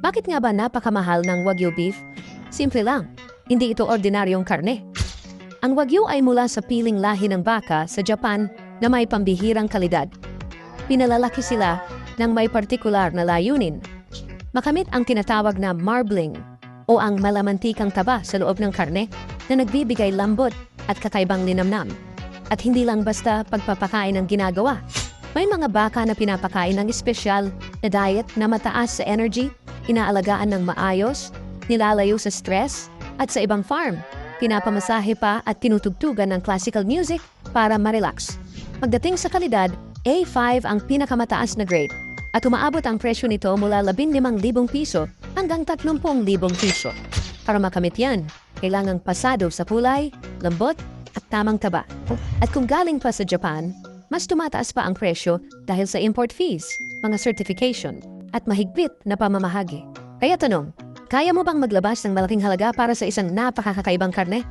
Bakit nga ba napakamahal ng Wagyu beef? Simple lang, hindi ito ordinaryong karne. Ang Wagyu ay mula sa piling lahi ng baka sa Japan na may pambihirang kalidad. Pinalalaki sila ng may partikular na layunin. Makamit ang tinatawag na marbling o ang malamantikang taba sa loob ng karne na nagbibigay lambot at kakaibang linamnam. At hindi lang basta pagpapakain ang ginagawa. May mga baka na pinapakain ng espesyal na diet na mataas sa energy, inaalagaan ng maayos, nilalayo sa stress, at sa ibang farm, pinapamasahe pa at tinutugtugan ng classical music para ma-relax. Pagdating sa kalidad, A5 ang pinakamataas na grade at umaabot ang presyo nito mula 15,000 piso hanggang 30,000 piso. Para makamit yan, kailangang pasado sa kulay, lambot, at tamang taba. At kung galing pa sa Japan, mas tumataas pa ang presyo dahil sa import fees, mga certification, at mahigpit na pamamahagi. Kaya tanong, kaya mo bang maglabas ng malaking halaga para sa isang napakakakaibang karne?